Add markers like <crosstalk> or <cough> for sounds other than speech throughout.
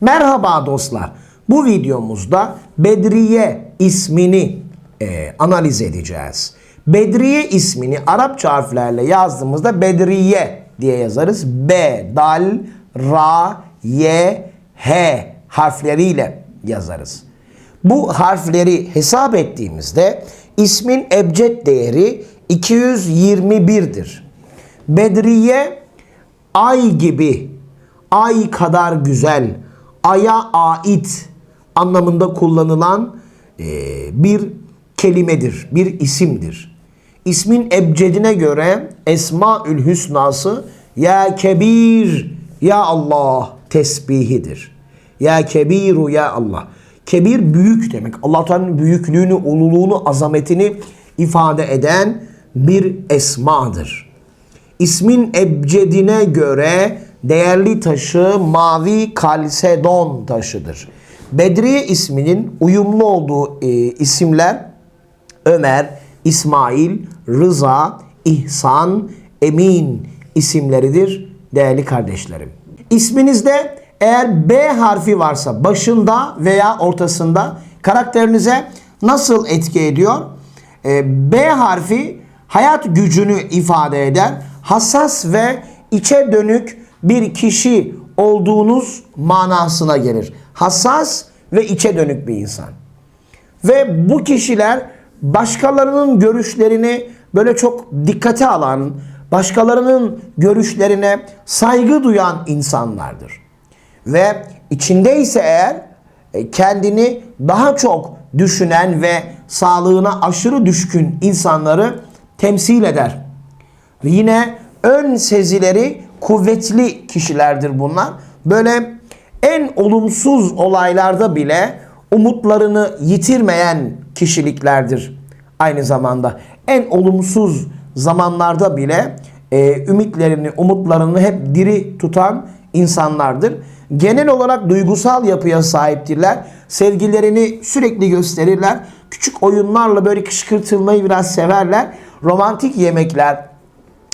Merhaba dostlar. Bu videomuzda Bedriye ismini e, analiz edeceğiz. Bedriye ismini Arapça harflerle yazdığımızda Bedriye diye yazarız. B, dal, ra, ye, he harfleriyle yazarız. Bu harfleri hesap ettiğimizde ismin ebced değeri 221'dir. Bedriye ay gibi, ay kadar güzel, aya ait anlamında kullanılan e, bir kelimedir, bir isimdir. İsmin ebcedine göre Esmaül Hüsnası Ya Kebir, Ya Allah tesbihidir. Ya Kebiru, Ya Allah. Kebir büyük demek. allah Teala'nın büyüklüğünü, ululuğunu, azametini ifade eden bir esmadır. İsmin ebcedine göre değerli taşı mavi kalsedon taşıdır. Bedriye isminin uyumlu olduğu e, isimler Ömer, İsmail, Rıza, İhsan, Emin isimleridir değerli kardeşlerim. İsminizde eğer B harfi varsa başında veya ortasında karakterinize nasıl etki ediyor? E, B harfi hayat gücünü ifade eder. Hassas ve içe dönük bir kişi olduğunuz manasına gelir. Hassas ve içe dönük bir insan. Ve bu kişiler başkalarının görüşlerini böyle çok dikkate alan, başkalarının görüşlerine saygı duyan insanlardır. Ve içindeyse eğer e, kendini daha çok düşünen ve sağlığına aşırı düşkün insanları temsil eder. Ve yine ön sezileri kuvvetli kişilerdir bunlar. Böyle en olumsuz olaylarda bile umutlarını yitirmeyen kişiliklerdir. Aynı zamanda en olumsuz zamanlarda bile e, ümitlerini, umutlarını hep diri tutan insanlardır. Genel olarak duygusal yapıya sahiptirler. Sevgilerini sürekli gösterirler. Küçük oyunlarla böyle kışkırtılmayı biraz severler. Romantik yemekler,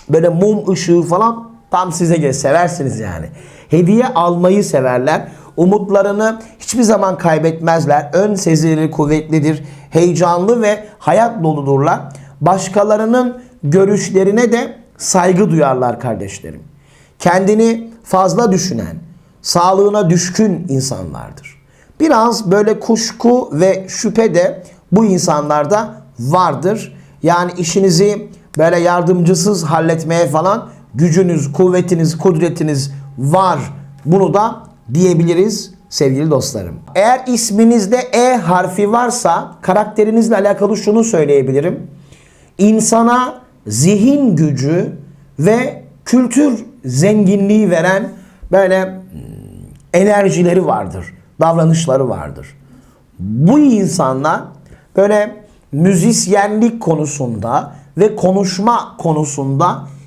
böyle mum ışığı falan tam size göre seversiniz yani. Hediye almayı severler. Umutlarını hiçbir zaman kaybetmezler. Ön sezileri kuvvetlidir. Heyecanlı ve hayat doludurlar. Başkalarının görüşlerine de saygı duyarlar kardeşlerim. Kendini fazla düşünen, sağlığına düşkün insanlardır. Biraz böyle kuşku ve şüphe de bu insanlarda vardır. Yani işinizi böyle yardımcısız halletmeye falan gücünüz, kuvvetiniz, kudretiniz var. Bunu da diyebiliriz sevgili dostlarım. Eğer isminizde E harfi varsa karakterinizle alakalı şunu söyleyebilirim. İnsana zihin gücü ve kültür zenginliği veren böyle hmm, enerjileri vardır, davranışları vardır. Bu insanlar böyle müzisyenlik konusunda ve konuşma konusunda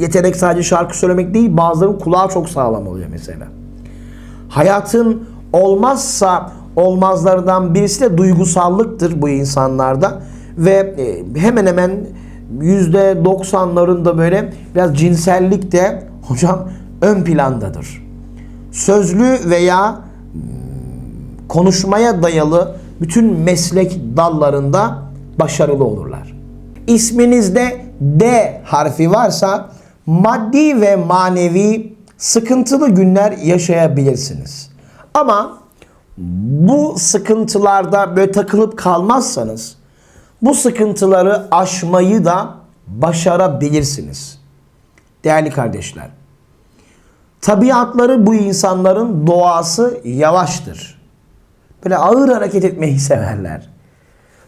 yetenek sadece şarkı söylemek değil, bazılarının kulağı çok sağlam oluyor mesela. Hayatın olmazsa olmazlardan birisi de duygusallıktır bu insanlarda ve e, hemen hemen yüzde doksanlarında böyle biraz cinsellik de <laughs> hocam ön plandadır. Sözlü veya hmm, konuşmaya dayalı bütün meslek dallarında başarılı olurlar. İsminizde D harfi varsa maddi ve manevi sıkıntılı günler yaşayabilirsiniz. Ama bu sıkıntılarda böyle takılıp kalmazsanız bu sıkıntıları aşmayı da başarabilirsiniz. Değerli kardeşler. Tabiatları bu insanların doğası yavaştır. Böyle ağır hareket etmeyi <laughs> severler.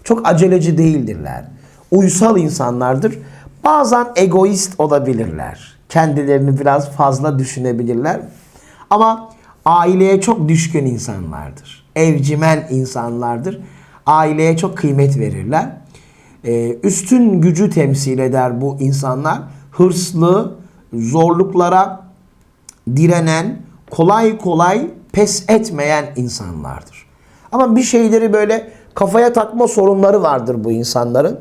Çok aceleci değildirler. Uysal insanlardır. Bazen egoist olabilirler. Kendilerini biraz fazla düşünebilirler. Ama aileye çok düşkün insanlardır. Evcimen insanlardır. Aileye çok kıymet verirler. Ee, üstün gücü temsil eder bu insanlar. Hırslı, zorluklara direnen, kolay kolay pes etmeyen insanlardır. Ama bir şeyleri böyle kafaya takma sorunları vardır bu insanların.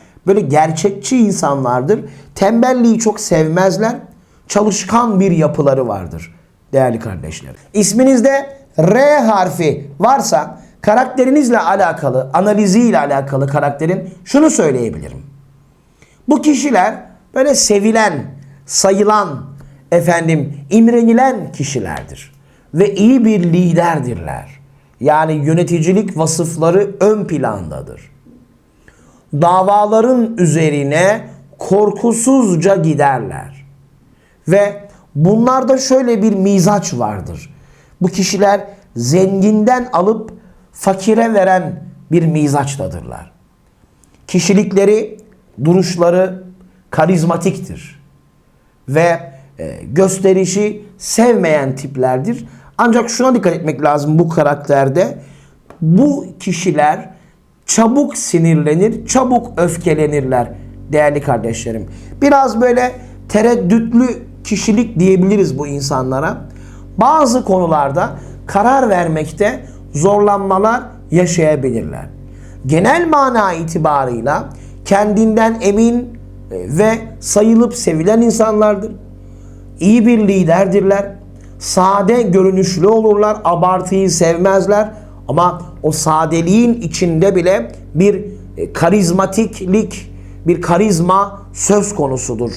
böyle gerçekçi insanlardır. Tembelliği çok sevmezler. Çalışkan bir yapıları vardır değerli kardeşler. İsminizde R harfi varsa karakterinizle alakalı, analiziyle alakalı karakterin şunu söyleyebilirim. Bu kişiler böyle sevilen, sayılan, efendim imrenilen kişilerdir. Ve iyi bir liderdirler. Yani yöneticilik vasıfları ön plandadır. Davaların üzerine korkusuzca giderler. Ve bunlarda şöyle bir mizaç vardır. Bu kişiler zenginden alıp fakire veren bir mizaçtadırlar. Kişilikleri, duruşları karizmatiktir. Ve e, gösterişi sevmeyen tiplerdir. Ancak şuna dikkat etmek lazım bu karakterde. Bu kişiler çabuk sinirlenir, çabuk öfkelenirler değerli kardeşlerim. Biraz böyle tereddütlü kişilik diyebiliriz bu insanlara. Bazı konularda karar vermekte zorlanmalar yaşayabilirler. Genel mana itibarıyla kendinden emin e, ve sayılıp sevilen insanlardır. İyi bir liderdirler. Sade görünüşlü olurlar. Abartıyı sevmezler. Ama o sadeliğin içinde bile bir e, karizmatiklik, bir karizma söz konusudur.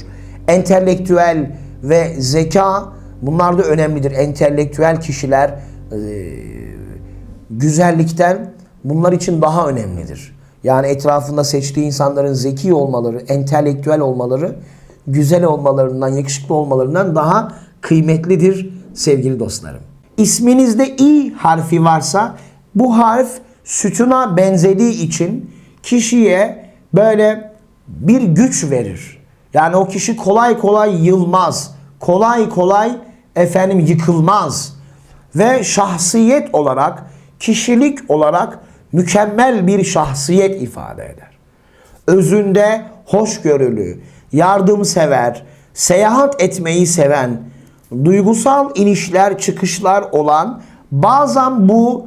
Entelektüel ve zeka bunlar da önemlidir. Entelektüel kişiler e, güzellikten bunlar için daha önemlidir. Yani etrafında seçtiği insanların zeki olmaları, entelektüel olmaları, güzel olmalarından, yakışıklı olmalarından daha kıymetlidir sevgili dostlarım. İsminizde i harfi varsa bu harf sütuna benzediği için kişiye böyle bir güç verir. Yani o kişi kolay kolay yılmaz. Kolay kolay efendim yıkılmaz. Ve şahsiyet olarak, kişilik olarak mükemmel bir şahsiyet ifade eder. Özünde hoşgörülü, yardımsever, seyahat etmeyi seven, duygusal inişler çıkışlar olan bazen bu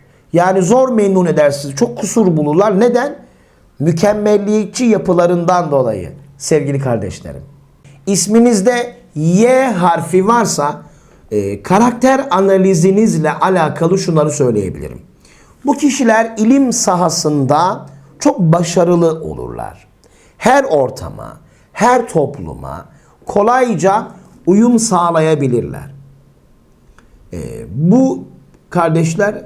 Yani zor memnun edersiniz. Çok kusur bulurlar. Neden? Mükemmelliyetçi yapılarından dolayı sevgili kardeşlerim. İsminizde Y harfi varsa e, karakter analizinizle alakalı şunları söyleyebilirim. Bu kişiler ilim sahasında çok başarılı olurlar. Her ortama, her topluma kolayca uyum sağlayabilirler. Ee, bu kardeşler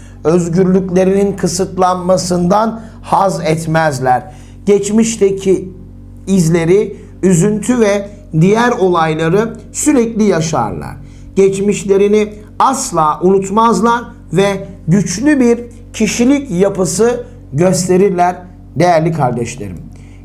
Özgürlüklerinin kısıtlanmasından haz etmezler. Geçmişteki izleri, üzüntü ve diğer olayları sürekli yaşarlar. Geçmişlerini asla unutmazlar ve güçlü bir kişilik yapısı gösterirler değerli kardeşlerim.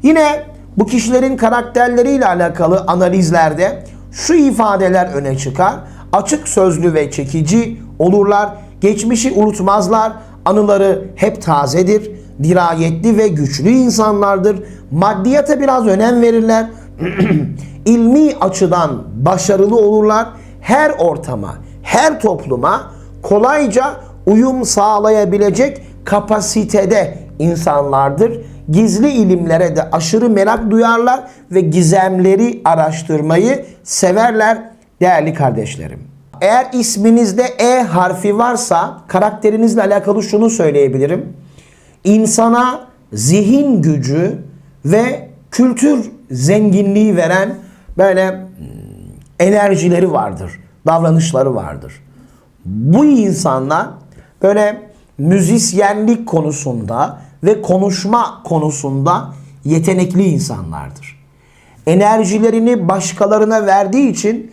Yine bu kişilerin karakterleriyle alakalı analizlerde şu ifadeler öne çıkar. Açık sözlü ve çekici olurlar. Geçmişi unutmazlar. Anıları hep tazedir. Dirayetli ve güçlü insanlardır. Maddiyata biraz önem verirler. <clears throat> İlmi açıdan başarılı olurlar. Her ortama, her topluma kolayca uyum sağlayabilecek kapasitede insanlardır. Gizli ilimlere de aşırı merak duyarlar ve gizemleri araştırmayı severler değerli kardeşlerim. Eğer isminizde E harfi varsa karakterinizle alakalı şunu söyleyebilirim. İnsana zihin gücü ve kültür zenginliği veren böyle hmm, enerjileri vardır, davranışları vardır. Bu insanlar böyle müzisyenlik konusunda ve konuşma konusunda yetenekli insanlardır. Enerjilerini başkalarına verdiği için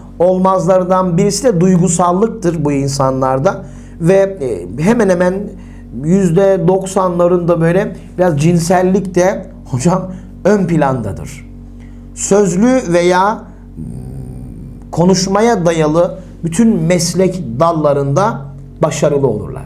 olmazlardan birisi de duygusallıktır bu insanlarda ve e, hemen hemen yüzde 90'larında böyle biraz cinsellik de <laughs> hocam ön plandadır. Sözlü veya hmm, konuşmaya dayalı bütün meslek dallarında başarılı olurlar.